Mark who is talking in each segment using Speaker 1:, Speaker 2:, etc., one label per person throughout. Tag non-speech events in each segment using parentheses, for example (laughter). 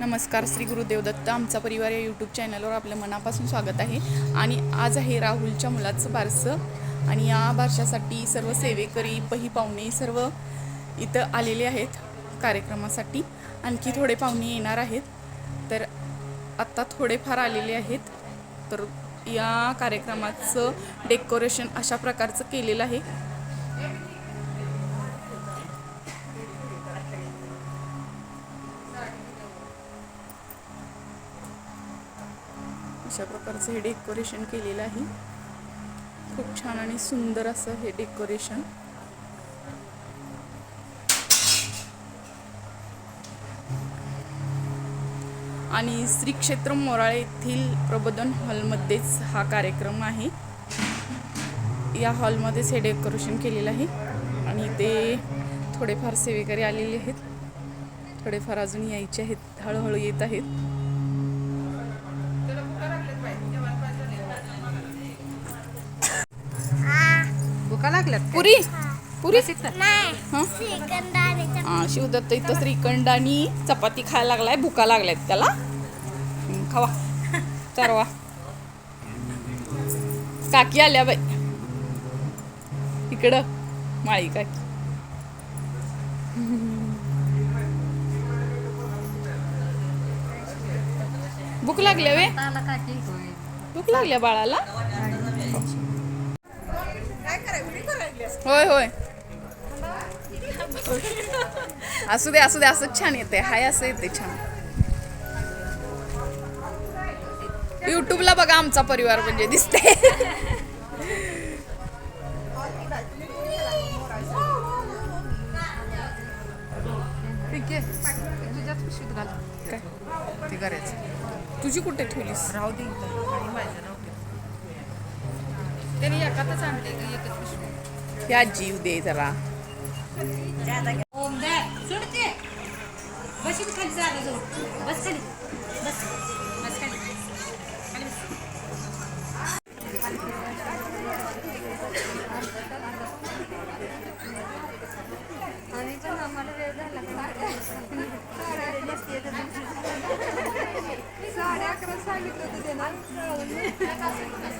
Speaker 1: नमस्कार श्री गुरुदेव दत्त आमचा परिवार या यूट्यूब चॅनलवर आपलं मनापासून स्वागत आहे. आणि आज आहे राहुलच्या मुलाचं बारसं आणि या बारशासाठी सर्व सेवेकरी पही पाहुणे सर्व इथं आलेले आहेत कार्यक्रमासाठी. आणखी थोडे पाहुणे येणार आहेत. तर आत्ता थोडेफार आलेले आहेत. तर या कार्यक्रमाचं डेकोरेशन अशा प्रकारचं केलेलं आहे. अशा प्रकारचं हे डेकोरेशन केलेलं आहे. खूप छान आणि सुंदर असं हे डेकोरेशन. आणि श्री क्षेत्र मोराळे येथील प्रबोधन हॉलमध्येच हा कार्यक्रम आहे. या हॉलमध्येच हे डेकोरेशन केलेलं आहे. आणि ते थोडेफार सेवेकरी आलेले आहेत. थोडेफार अजून यायचे आहेत. हळूहळू येत आहेत. पुरी? पुरी?
Speaker 2: नाही
Speaker 1: हं? हा, शिवदत्त इथं श्रीखंड आणि चपाती खायला लागलाय भुका लागल्यात त्याला. खावा. चारवा. काकी आल्या बाई. इकडं माळी काकी. भूक लागल्या वे? भूक लागल्या बाळाला? होय होय. असू दे असू दे असंच छान येते. हाय असं येते छान. युट्यूबला बघा आमचा परिवार म्हणजे दिसते तुझी कुठे ठेवलीस?
Speaker 3: राहू दे त्याने एकातच आणते ग एकच पिशवी
Speaker 1: ह्या जीव दे जरा.
Speaker 4: सोडते बस खाली जागा जाऊ बस खाली. बस. बस खाली. खाली बस.
Speaker 3: साडे अकरा सांगितलं होतं
Speaker 1: काकू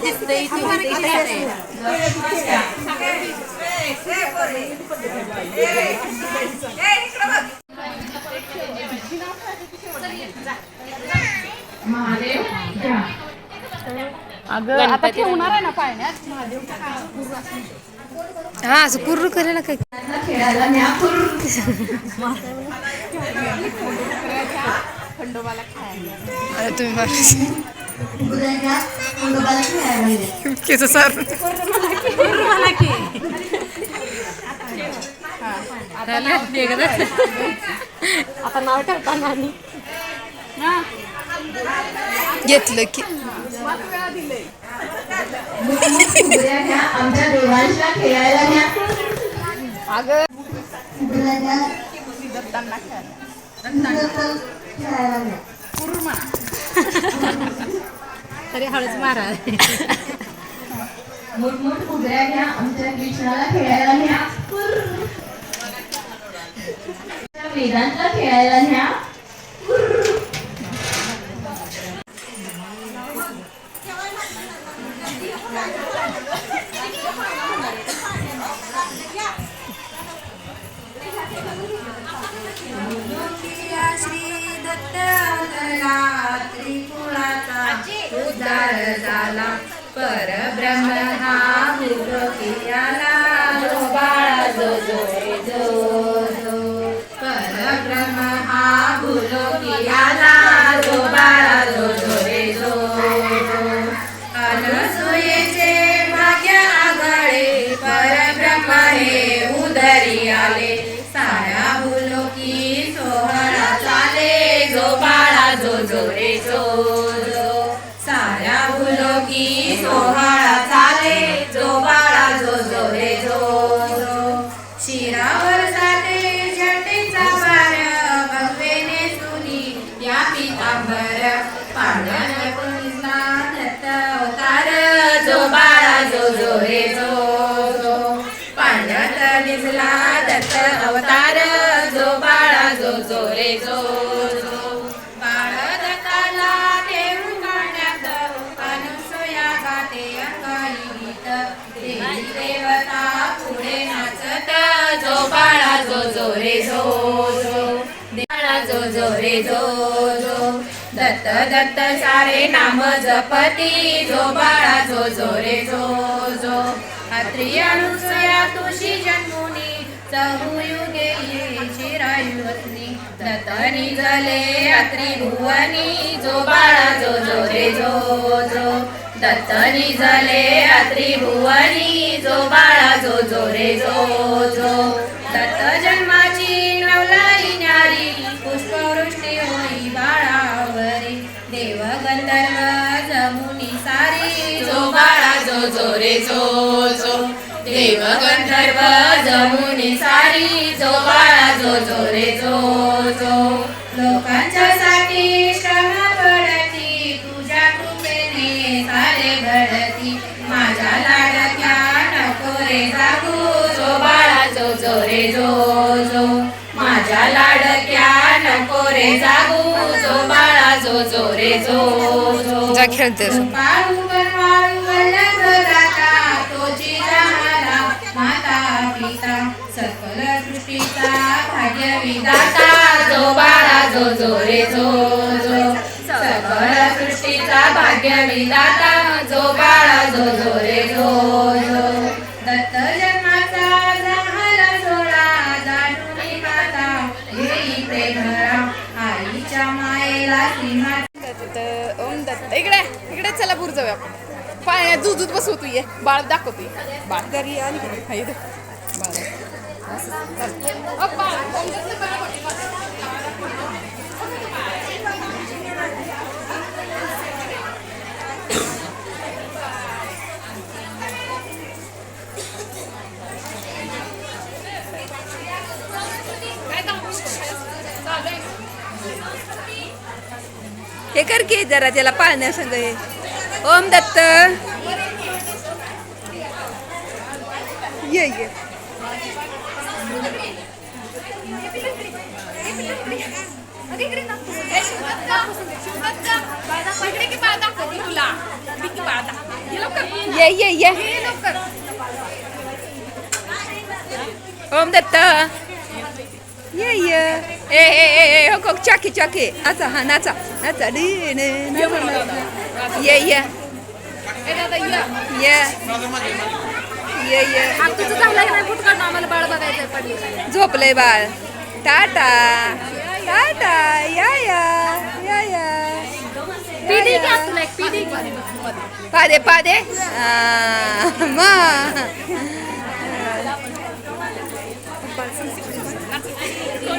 Speaker 4: दिसतंय इथं बरं. की इथं येतंय.
Speaker 1: अगं आता ठेवणार आहे ना पाळण्यात?
Speaker 4: हा असं पूर्ण करायला काय
Speaker 1: खंडोबाला खायला.
Speaker 4: तुम्ही.
Speaker 1: केस सर
Speaker 4: झालं? एकदाच? आता नाव ठेवताना आणि
Speaker 1: घेतलं की
Speaker 5: आमच्या देवांशला खेळायला न्या
Speaker 1: अगं
Speaker 5: मुलांना
Speaker 1: दत्तांना खेळायला.
Speaker 5: खेळायला न्या
Speaker 1: कुर्मा (laughs)
Speaker 4: तरी हळूच मारा
Speaker 5: मोठमोठ कुत्र्या घ्या आमच्या कृष्णाला खेळायला न्या. वेदांतला खेळायला न्या
Speaker 3: उद्धार झाला. परब्रह्म हा भूलोकियाला जो बाळा जो जो जो जो. परब्रह्म हा जो बाळा पांढऱ्यात दिसला दत्त अवतार जो बाळा जो जो रे जो जो. दत्ताला पाण्यात अनुसया गाते अंगाई गीत देवी देवता पुढे नाचत जो बाळा जो जो रे जो जो. बाळा जो जो रे जो जो. दत्त दत्त सारे नाम जपती जो बाळा जो जो रे जो जो. अत्री अनुसया तुशी जन्मुनी चहुयुगे चिरायुवत्नी दत्तनी जले अत्री भुवनी जो बाळा जो जो रे जो जो। दत्तनी जले अत्री भुवनी जो बाळा जो जो रे जो जो। दत्त जन्माची जो जो रे जो जो. देव गंधर्व जमुनी सारी जो बाळा जो जो रे जो जो. लोकांच्या साठी श्रम पडती तुझ्या कृपेने सारे घडती. माझ्या लाडक्या नको रे जागू जो बाळा जो जो रे जो जो. माझ्या लाडक्या नको रे जागू जो बाळा जो जो रे जो जो.
Speaker 1: जा
Speaker 3: विधाता जो बाळा जो जो रे जो जो. सकल सृष्टीचा भाग्य विधाता जो बाळा जो जो रे जो जो. दत्त जन्माचा झाला सोळा जाणून माता घेई प्रेमरा आईच्या मायेला श्रीमा
Speaker 1: दत्त ओम दत्त. इकडे इकडे चला पूर जाऊया आपण. पाण्यात दूध दूध बसवतो ये बाळ. दाखवतो ये. बाळ घरी. आली. बाळ.
Speaker 6: हे कर की जरा त्याला पाळण्यासंग हे. ओम दत्त. ये ये
Speaker 1: इकडे की बाळ दाखवते तुला इकडे की बाळ दाखवते. ये.
Speaker 6: ये ये ये
Speaker 1: ये लवकर.
Speaker 6: ओम दत्त ये ये ए ए ए ए हो हो, चाकी चाकी नाचा हा नाचा नाचा डी ने. ये ये
Speaker 1: ये.
Speaker 6: ये ये
Speaker 4: की
Speaker 6: झोपलंय बाळ टाटा टाटा या या या या
Speaker 4: पिढी घ्या तुला एक पिढी
Speaker 6: पादे पादे आ, मा
Speaker 1: कोण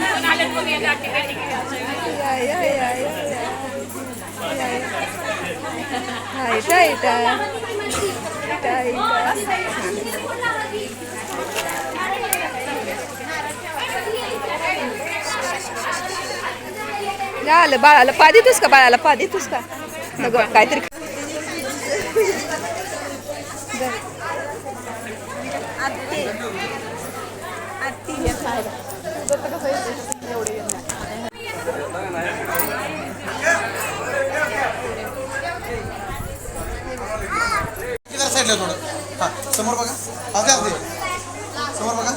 Speaker 1: कोण आलेत आलं
Speaker 6: या, या, बाळाला पा देतोस का? बाळाला पा देतोस का? नको काहीतरी
Speaker 7: साईडला थोडं. हां समोर बघा. अगदी अगदी. समोर बघा.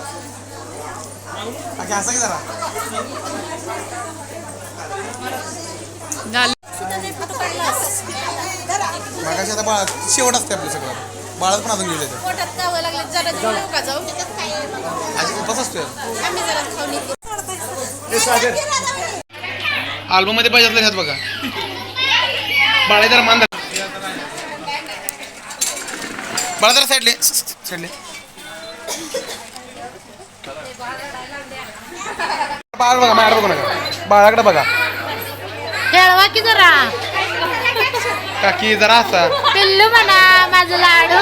Speaker 7: बाकी असं की जरा. मागाशी आता बाळा शेवट असते आपलं सगळं. बाळात पण अजून गेले
Speaker 3: पोटात गावं लागले जरा जेवू का जाऊ?
Speaker 7: आजी उपास असतोय.
Speaker 3: आम्ही जरा खाऊन येतो.
Speaker 7: अल्बममध्ये पाहिजे ह्यात बघा. बाळा जरा मान. बाळा जरा साईडले साईडले बाळ बघा बाळ बघू. नका बाळाकडे बघा.
Speaker 3: खेळवा की जरा.
Speaker 7: काकी जरा असा
Speaker 3: पिल्लू म्हणा माझं लाडू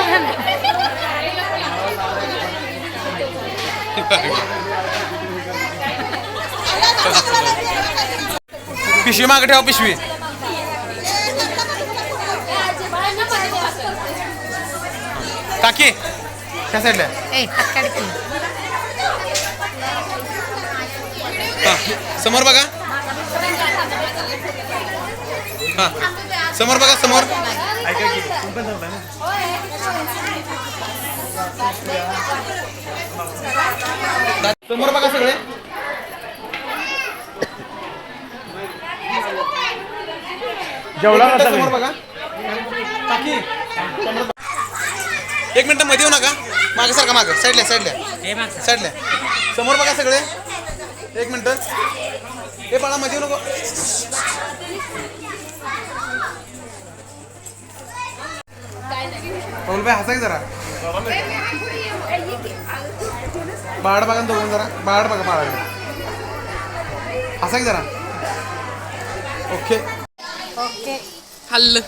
Speaker 7: पिशवी मागे ठेवा पिशवी. काकी त्या साईडला. समोर बघा. हा. समोर बघा समोर. समोर बघा सगळे.
Speaker 8: जेवला का
Speaker 7: समोर
Speaker 8: सगळे?
Speaker 7: बघा. काकी. समोर बघा. एक मिनिटमध्ये येऊ नका. मागे सारखा मागे. साईडला साईडला. साईडला. समोर बघा सगळे. एक मिनिट. हे बाळा मध्ये येऊ नको. भाई हसा की जरा. बाळ बघा दोघं जरा. बाळ बघा बाळाकडे. हसा की जरा. ओके.
Speaker 1: हल्ल.